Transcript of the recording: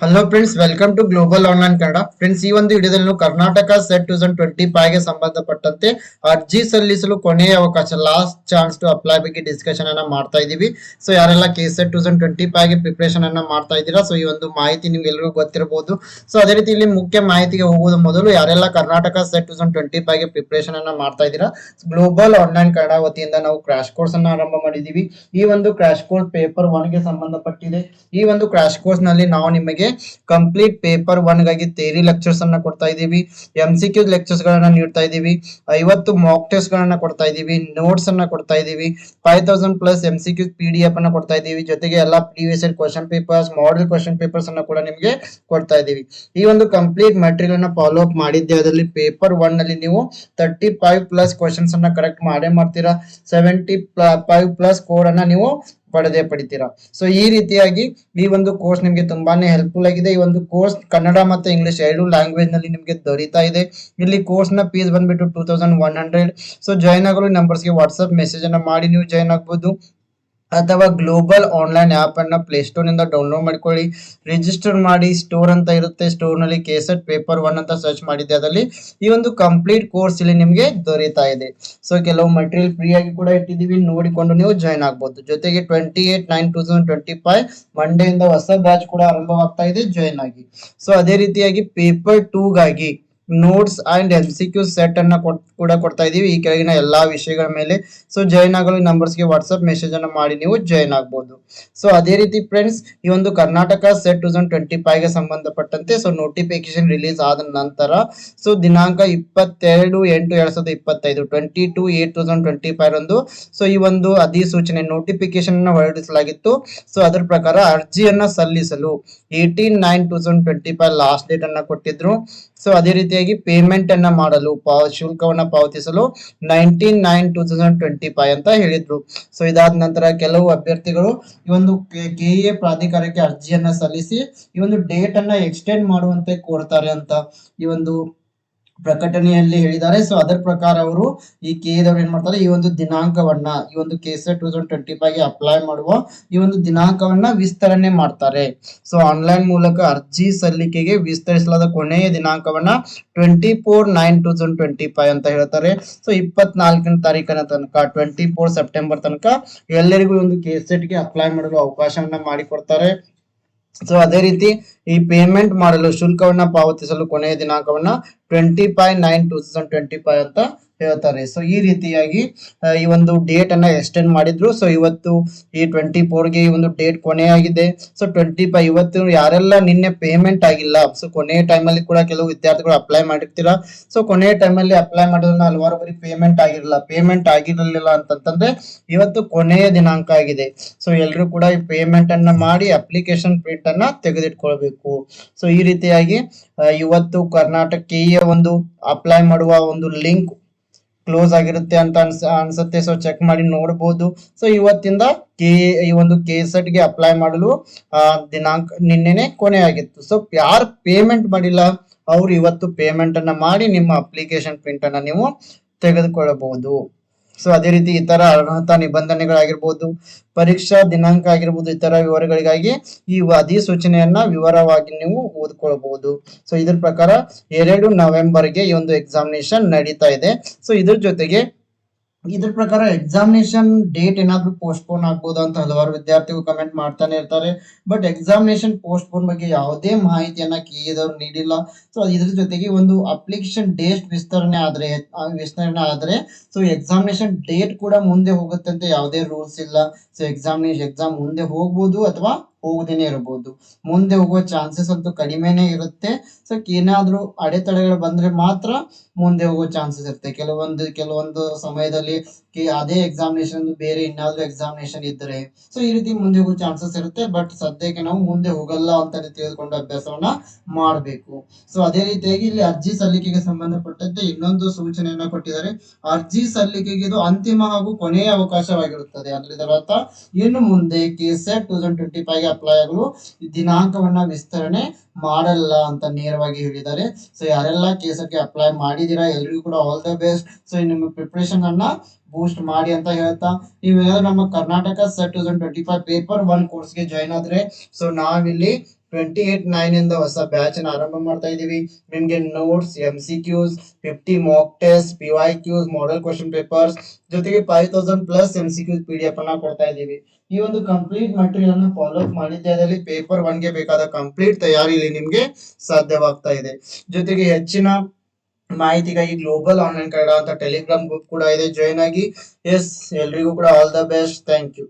Hello friends welcome to global online Kannada friends ಈ ಒಂದು ವಿಡಿಯೋದಲ್ಲಿ Karnataka SET two thousand twenty ಫೈವ್ಗೆ ಸಂಬಂಧಪಟ್ಟಂತೆ ಅರ್ಜಿ ಸಲ್ಲಿಸಲು ಕೊನೆಯ ಅವಕಾಶ ಲಾಸ್ಟ್ ಚಾನ್ಸ್ ಟು ಅಪ್ಲೈ ಬಗ್ಗೆ ಡಿಸ್ಕಷನ್ ಅನ್ನ ಮಾಡ್ತಾ ಇದೀವಿ ಸೊ ಯಾರೆಲ್ಲ K SET two thousand twenty ಫೈವ್ಗೆ preparation ಅನ್ನ ಮಾಡ್ತಾ ಇದ್ದೀರಾ? ಸೊ ಈ ಒಂದು ಮಾಹಿತಿ ನಿಮ್ಗೆ ಎಲ್ರಿಗೂ ಗೊತ್ತಿರಬಹುದು ಸೊ ಅದೇ ರೀತಿ ಇಲ್ಲಿ ಮುಖ್ಯ ಮಾಹಿತಿಗೆ ಹೋಗೋದು ಮೊದಲು ಯಾರೆಲ್ಲ Karnataka SET two thousand twenty ಫೈವ್ಗೆ preparation ಅನ್ನ ಮಾಡ್ತಾ ಇದ್ದೀರಾ? ಗ್ಲೋಬಲ್ ಆನ್ಲೈನ್ ಕನ್ನಡ ವತಿಯಿಂದ ನಾವು ಕ್ರಾಶ್ ಕೋರ್ಸ್ ಅನ್ನ ಆರಂಭ ಮಾಡಿದೀವಿ ಈ ಒಂದು ಕ್ರಾಶ್ ಕೋರ್ಸ್ ಪೇಪರ್ ಒನ್ಗೆ ಸಂಬಂಧಪಟ್ಟಿದೆ. ಈ ಒಂದು ಕ್ರಾಶ್ ಕೋರ್ಸ್ನಲ್ಲಿ ನಾವು ನಿಮಗೆ ಕಂಪ್ಲೀಟ್ ಪೇಪರ್ ಒನ್ಗಾಗಿ ಥೇರಿ ಲೆಕ್ಚರ್ಸ್ ಅನ್ನ ಕೊಡ್ತಾ ಇದೀವಿ ಎಂ ಸಿ ಕ್ಯೂ ಲೆಕ್ಚರ್ಸ್ ಗಳನ್ನ ನೀಡ್ತಾ ಇದೀವಿ ಐವತ್ತು ಮಾಕ್ ಟೆಸ್ಟ್ ಗಳನ್ನ ಕೊಡ್ತಾ ಇದೀವಿ ನೋಟ್ಸ್ ಅನ್ನ ಕೊಡ್ತಾ ಇದೀವಿ five thousand plus M C Q P D F ಅನ್ನ ಕೊಡ್ತಾ ಇದೀವಿ ಜೊತೆಗೆ ಎಲ್ಲಾ previous year question papers model question papers ಅನ್ನ ಕೂಡ ನಿಮಗೆ ಕೊಡ್ತಾ ಇದೀವಿ ಈ ಒಂದು ಕಂಪ್ಲೀಟ್ ಮೆಟೀರಿಯಲ್ ಅನ್ನ ಫಾಲೋ ಅಪ್ ಮಾಡಿದ್ದೆ. ಅದರಲ್ಲಿ ಪೇಪರ್ ಒನ್ನಲ್ಲಿ ನೀವು ತರ್ಟಿ ಫೈವ್ ಪ್ಲಸ್ ಕ್ವಶನ್ಸ್ ಅನ್ನ ಕರೆಕ್ಟ್ ಮಾಡೇ ಮಾಡ್ತೀರಾ. ಸೆವೆಂಟಿ ಫೈವ್ ಪ್ಲಸ್ ಕೋರ್ ಅನ್ನ ನೀವು ಪಡೆದೇ ಪಡಿತೀರಾ? ಸೊ ಈ ರೀತಿಯಾಗಿ ಈ ಒಂದು ಕೋರ್ಸ್ ನಿಮಗೆ ತುಂಬಾನೇ ಹೆಲ್ಪ್ಫುಲ್ ಆಗಿದೆ. ಈ ಒಂದು ಕೋರ್ಸ್ ಕನ್ನಡ ಮತ್ತೆ ಇಂಗ್ಲಿಷ್ ಎರಡು ಲ್ಯಾಂಗ್ವೇಜ್ನಲ್ಲಿ ನಿಮಗೆ ದೊರೀತಾ ಇದೆ. ಇಲ್ಲಿ ಕೋರ್ಸ್ನ ಫೀಸ್ ಬಂದ್ಬಿಟ್ಟು two thousand one hundred so join ಆಗಲು ನಂಬರ್ಸ್ಗೆ ವಾಟ್ಸ್ಆಪ್ ಮೆಸೇಜ್ ಅನ್ನ ಮಾಡಿ. ನೀವು ಜಾಯ್ನ್ ಆಗ್ಬೋದು. ಅಥವಾ ಗ್ಲೋಬಲ್ ಆನ್ಲೈನ್ ಆ್ಯಪ್ ಅನ್ನು ಪ್ಲೇಸ್ಟೋರ್ನಿಂದ ಡೌನ್ಲೋಡ್ ಮಾಡ್ಕೊಳ್ಳಿ. ರಿಜಿಸ್ಟರ್ ಮಾಡಿ ಸ್ಟೋರ್ ಅಂತ ಇರುತ್ತೆ. ಸ್ಟೋರ್ನಲ್ಲಿ ಕೇಸೆಟ್ ಪೇಪರ್ ಒನ್ ಅಂತ ಸರ್ಚ್ ಮಾಡಿದ್ದೆ. ಅದರಲ್ಲಿ ಈ ಒಂದು ಕಂಪ್ಲೀಟ್ ಕೋರ್ಸ್ ಇಲ್ಲಿ ನಿಮಗೆ ದೊರೀತಾ ಇದೆ. ಸೊ ಕೆಲವು ಮಟೀರಿಯಲ್ ಫ್ರೀ ಆಗಿ ಕೂಡ ಇಟ್ಟಿದ್ದೀವಿ. ನೋಡಿಕೊಂಡು ನೀವು ಜಾಯ್ನ್ ಆಗ್ಬೋದು. ಜೊತೆಗೆ twenty eight nine two thousand twenty five Monday ಇಂದ ಹೊಸ ಬ್ಯಾಚ್ ಕೂಡ ಆರಂಭವಾಗ್ತಾ ಇದೆ. ಜಾಯ್ನ್ ಆಗಿ. ಸೊ ಅದೇ ರೀತಿಯಾಗಿ paper ಟೂಗಾಗಿ notes and S C Q set ಅನ್ನ ಕೂಡ ಕೊಡ್ತಾ ಇದೀವಿ. ಈ ಕೆಳಗಿನ ಎಲ್ಲಾ ವಿಷಯಗಳ ಮೇಲೆ. ಸೊ ಜಾಯ್ನ್ ಆಗಲು ನಂಬರ್ಸ್ಗೆ ವಾಟ್ಸ್ಆಪ್ ಮೆಸೇಜ್ ಅನ್ನು ಮಾಡಿ, ನೀವು ಜಾಯ್ನ್ ಆಗ್ಬೋದು. ಸೊ ಅದೇ ರೀತಿ ಫ್ರೆಂಡ್ಸ್ ಈ ಒಂದು Karnataka SET two thousand twenty ಫೈವ್ಗೆ ಸಂಬಂಧಪಟ್ಟಂತೆ ಸೊ ನೋಟಿಫಿಕೇಶನ್ ರಿಲೀಸ್ ಆದ ನಂತರ ಸೊ ದಿನಾಂಕ ಇಪ್ಪತ್ತೆರಡು ಎಂಟು ಎರಡ್ ಸಾವಿರದ ಇಪ್ಪತ್ತೈದು twenty two eight thousand twenty five ರಂದು ಸೊ ಈ ಒಂದು ಅಧಿಸೂಚನೆ ನೋಟಿಫಿಕೇಶನ್ ಅನ್ನು ಹೊರಡಿಸಲಾಗಿತ್ತು. ಸೊ ಅದರ ಪ್ರಕಾರ ಅರ್ಜಿಯನ್ನ ಸಲ್ಲಿಸಲು eighteen nine two thousand twenty five last date ಅನ್ನ ಕೊಟ್ಟಿದ್ರು. ಸೊ ಅದೇ ರೀತಿಯಾಗಿ ಪೇಮೆಂಟ್ ಅನ್ನ ಮಾಡಲು ಶುಲ್ಕವನ್ನ ಪಾವತಿಸಲು nineteen nine two thousand twenty five ಅಂತ ಹೇಳಿದ್ರು. ಸೊ ಇದಾದ ನಂತರ ಕೆಲವು ಅಭ್ಯರ್ಥಿಗಳು ಈ ಒಂದು ಕೆ ಎ ಪ್ರಾಧಿಕಾರಕ್ಕೆ ಅರ್ಜಿಯನ್ನ ಸಲ್ಲಿಸಿ ಈ ಒಂದು ಡೇಟ್ ಅನ್ನ ಎಕ್ಸ್ಟೆಂಡ್ ಮಾಡುವಂತೆ ಕೋರ್ತಾರೆ ಅಂತ ಈ ಒಂದು ಪ್ರಕಟಣೆಯಲ್ಲಿ ಹೇಳಿದ್ದಾರೆ. ಸೊ ಅದರ ಪ್ರಕಾರ ಅವರು ಈ ಕೆ ಎದವ್ರು ಏನ್ ಮಾಡ್ತಾರೆ? ಈ ಒಂದು ದಿನಾಂಕವನ್ನ, ಈ ಒಂದು KSET two thousand twenty five apply ಮಾಡುವ ಈ ಒಂದು ದಿನಾಂಕವನ್ನ ವಿಸ್ತರಣೆ ಮಾಡ್ತಾರೆ. ಸೊ ಆನ್ಲೈನ್ ಮೂಲಕ ಅರ್ಜಿ ಸಲ್ಲಿಕೆಗೆ ವಿಸ್ತರಿಸಲಾದ ಕೊನೆಯ ದಿನಾಂಕವನ್ನ twenty four nine two thousand twenty five ಅಂತ ಹೇಳ್ತಾರೆ. ಸೊ ಇಪ್ಪತ್ನಾಲ್ಕನೇ ತಾರೀಕಿನ ತನಕ ಟ್ವೆಂಟಿ ಫೋರ್ ಸೆಪ್ಟೆಂಬರ್ ತನಕ ಎಲ್ಲರಿಗೂ ಒಂದು ಕೆಸೆಟ್ಗೆ ಅಪ್ಲೈ ಮಾಡಲು ಅವಕಾಶವನ್ನ ಮಾಡಿಕೊಡ್ತಾರೆ. ಸೊ ಅದೇ ರೀತಿ ಈ ಪೇಮೆಂಟ್ ಮಾಡಲು ಶುಲ್ಕವನ್ನ ಪಾವತಿಸಲು ಕೊನೆಯ ದಿನಾಂಕವನ್ನ twenty five nine two thousand twenty five ಅಂತ ಹೇಳ್ತಾರೆ. ಸೊ ಈ ರೀತಿಯಾಗಿ ಈ ಒಂದು ಡೇಟ್ ಅನ್ನ ಎಕ್ಸ್ಟೆಂಡ್ ಮಾಡಿದ್ರು. ಸೊ ಇವತ್ತು ಈ ಟ್ವೆಂಟಿ ಗೆ ಈ ಒಂದು ಡೇಟ್ ಕೊನೆಯಾಗಿದೆ. ಸೊ ಟ್ವೆಂಟಿ ಫೈವ್ ಇವತ್ತು ಯಾರೆಲ್ಲ ನಿನ್ನೆ ಪೇಮೆಂಟ್ ಆಗಿಲ್ಲ ಸೊ ಕೊನೆಯ ಟೈಮಲ್ಲಿ ಕೂಡ ಕೆಲವು ವಿದ್ಯಾರ್ಥಿಗಳು ಅಪ್ಲೈ ಮಾಡಿರ್ತೀರಾ? ಸೊ ಕೊನೆಯ ಟೈಮಲ್ಲಿ ಅಪ್ಲೈ ಮಾಡೋದನ್ನ ಹಲವಾರು ಬರೀ ಪೇಮೆಂಟ್ ಆಗಿರಲ್ಲ. ಪೇಮೆಂಟ್ ಆಗಿರಲಿಲ್ಲ ಅಂತಂತಂದ್ರೆ, ಇವತ್ತು ಕೊನೆಯ ದಿನಾಂಕ ಆಗಿದೆ. ಸೊ ಎಲ್ಲರೂ ಕೂಡ ಈ ಪೇಮೆಂಟ್ ಅನ್ನ ಮಾಡಿ ಅಪ್ಲಿಕೇಶನ್ ಪ್ರಿಂಟ್ ಅನ್ನ ತೆಗೆದಿಟ್ಕೊಳ್ಬೇಕು. ಸೊ ಈ ರೀತಿಯಾಗಿ ಇವತ್ತು ಕರ್ನಾಟಕ ಒಂದು ಅಪ್ಲೈ ಮಾಡುವ ಒಂದು ಲಿಂಕ್ ಕ್ಲೋಸ್ ಆಗಿರುತ್ತೆ ಅಂತ ಅನ್ಸ, ಅನ್ಸುತ್ತೆ. ಸೊ ಚೆಕ್ ಮಾಡಿ ನೋಡಬಹುದು ಸೊ ಇವತ್ತಿಂದ ಕೆ, ಈ ಒಂದು ಕೆ ಗೆ ಅಪ್ಲೈ ಮಾಡಲು ದಿನಾಂಕ ನಿನ್ನೆನೆ ಕೊನೆ ಆಗಿತ್ತು. ಸೊ ಯಾರು ಪೇಮೆಂಟ್ ಮಾಡಿಲ್ಲ, ಅವ್ರು ಇವತ್ತು ಪೇಮೆಂಟ್ ಅನ್ನ ಮಾಡಿ ನಿಮ್ಮ ಅಪ್ಲಿಕೇಶನ್ ಪ್ರಿಂಟ್ ಅನ್ನ ನೀವು ತೆಗೆದುಕೊಳ್ಳಬಹುದು. ಸೊ ಅದೇ ರೀತಿ ಇತರ ಅರ್ಹತಾ ನಿಬಂಧನೆಗಳಾಗಿರ್ಬೋದು, ಪರೀಕ್ಷಾ ದಿನಾಂಕ ಆಗಿರ್ಬೋದು, ಇತರ ವಿವರಗಳಿಗಾಗಿ ಈ ಅಧಿಸೂಚನೆಯನ್ನ ವಿವರವಾಗಿ ನೀವು ಓದ್ಕೊಳ್ಬಹುದು ಸೊ ಇದ್ರ ಪ್ರಕಾರ ಎರಡು ನವೆಂಬರ್ಗೆ ಈ ಒಂದು ಎಕ್ಸಾಮಿನೇಷನ್ ನಡೀತಾ ಇದೆ. ಸೊ ಇದ್ರ ಜೊತೆಗೆ ಇದ್ರ ಪ್ರಕಾರ ಎಕ್ಸಾಮಿನೇಷನ್ ಡೇಟ್ ಏನಾದ್ರೂ ಪೋಸ್ಟ್ಪೋನ್ ಆಗ್ಬೋದಾ ಅಂತ ಹಲವಾರು ವಿದ್ಯಾರ್ಥಿಗಳು ಕಮೆಂಟ್ ಮಾಡ್ತಾನೆ ಇರ್ತಾರೆ. ಬಟ್ ಎಕ್ಸಾಮಿನೇಷನ್ ಪೋಸ್ಟ್ಪೋನ್ ಬಗ್ಗೆ ಯಾವುದೇ ಮಾಹಿತಿಯನ್ನ ಕೇಳಿದವರು ನೀಡಿಲ್ಲ. ಸೊ ಇದ್ರ ಜೊತೆಗೆ ಒಂದು ಅಪ್ಲಿಕೇಶನ್ ಡೇಟ್ ವಿಸ್ತರಣೆ ಆದ್ರೆ ವಿಸ್ತರಣೆ ಆದ್ರೆ ಸೊ ಎಕ್ಸಾಮಿನೇಷನ್ ಡೇಟ್ ಕೂಡ ಮುಂದೆ ಹೋಗುತ್ತೆ ಅಂತ ಯಾವುದೇ ರೂಲ್ಸ್ ಇಲ್ಲ. ಸೊ ಎಕ್ಸಾಮಿನೇಷನ್ ಎಕ್ಸಾಮ್ ಮುಂದೆ ಹೋಗ್ಬೋದು ಅಥವಾ ಹೋಗದೇನೆ ಇರಬಹುದು ಮುಂದೆ ಹೋಗುವ ಚಾನ್ಸಸ್ ಅಂತೂ ಕಡಿಮೆನೆ ಇರುತ್ತೆ. ಸೊ ಏನಾದ್ರೂ ಅಡೆತಡೆಗಳು ಬಂದ್ರೆ ಮಾತ್ರ ಮುಂದೆ ಹೋಗೋ ಚಾನ್ಸಸ್ ಇರುತ್ತೆ. ಕೆಲವೊಂದು ಕೆಲವೊಂದು ಸಮಯದಲ್ಲಿ ಅದೇ ಎಕ್ಸಾಮಿನೇಷನ್ ಬೇರೆ ಇನ್ನಾದ್ರೂ ಎಕ್ಸಾಮಿನೇಷನ್ ಇದ್ರೆ ಸೊ ಈ ರೀತಿ ಮುಂದೆ ಹೋಗೋ ಚಾನ್ಸಸ್ ಇರುತ್ತೆ ಬಟ್ ಸದ್ಯಕ್ಕೆ ನಾವು ಮುಂದೆ ಹೋಗಲ್ಲ ಅಂತ ತಿಳಿದುಕೊಂಡು ಅಭ್ಯಾಸವನ್ನ ಮಾಡಬೇಕು. ಸೊ ಅದೇ ರೀತಿಯಾಗಿ ಇಲ್ಲಿ ಅರ್ಜಿ ಸಲ್ಲಿಕೆಗೆ ಸಂಬಂಧಪಟ್ಟಂತೆ ಇನ್ನೊಂದು ಸೂಚನೆಯನ್ನ ಕೊಟ್ಟಿದ್ದಾರೆ. ಅರ್ಜಿ ಸಲ್ಲಿಕೆಗೆ ಇದು ಅಂತಿಮ ಹಾಗೂ ಕೊನೆಯ ಅವಕಾಶವಾಗಿರುತ್ತದೆ. ಅಂದ್ರೆ ಇದರ ಅರ್ಥ ಇನ್ನು ಮುಂದೆ KSET two thousand twenty five apply ಆಗಲು ದಿನಾಂಕವನ್ನ ವಿಸ್ತರಣೆ ಮಾಡಲ್ಲ ಅಂತ ನೇರವಾಗಿ ಹೇಳಿದ್ದಾರೆ. ಸೊ ಯಾರೆಲ್ಲ ಕೇಸಕ್ಕೆ ಅಪ್ಲೈ ಮಾಡಿದೀರಾ ಎಲ್ರಿಗೂ ಕೂಡ ಆಲ್ ದ ಬೆಸ್ಟ್ ಸೊ ನಿಮ್ಮ ಪ್ರಿಪರೇಷನ್ ಅನ್ನ ಬೂಸ್ಟ್ ಮಾಡಿ ಅಂತ ಹೇಳ್ತಾ, ನೀವೇನಾದ್ರು ನಮ್ಮ Karnataka SET two thousand twenty five paper one ಕೋರ್ಸ್ಗೆ ಜಾಯ್ನ್ ಆದ್ರೆ ಸೊ ನಾವಿಲ್ಲಿ ಟ್ವೆಂಟಿ ಏಟ್ ನೈನ್ ಇಂದ ಹೊಸ ಬ್ಯಾಚ್ನ ಆರಂಭ ಮಾಡ್ತಾ ಇದೀವಿ ನಿಮ್ಗೆ notes M C Qs fifty mock test P Y Qs model question papers ಜೊತೆಗೆ five thousand plus M C Qs P D F ಅನ್ನ ಕೊಡ್ತಾ ಇದೀವಿ ಈ ಒಂದು ಕಂಪ್ಲೀಟ್ ಮಟೀರಿಯಲ್ ಅನ್ನ ಫಾಲೋ ಅಪ್ ಮಾಡಿದ್ದಲ್ಲಿ ಪೇಪರ್ ಒನ್ಗೆ ಬೇಕಾದ ಕಂಪ್ಲೀಟ್ ತಯಾರಿ ಇಲ್ಲಿ ನಿಮ್ಗೆ ಸಾಧ್ಯವಾಗ್ತಾ ಇದೆ. ಜೊತೆಗೆ ಹೆಚ್ಚಿನ ಮಾಹಿತಿಗಾಗಿ ಗ್ಲೋಬಲ್ ಆನ್ಲೈನ್ ಕನ್ನಡ ಅಂತ ಟೆಲಿಗ್ರಾಮ್ ಗ್ರೂಪ್ ಕೂಡ ಇದೆ. ಜಾಯ್ನ್ ಆಗಿ. ಎಸ್ ಎಲ್ರಿಗೂ ಕೂಡ all the best thank you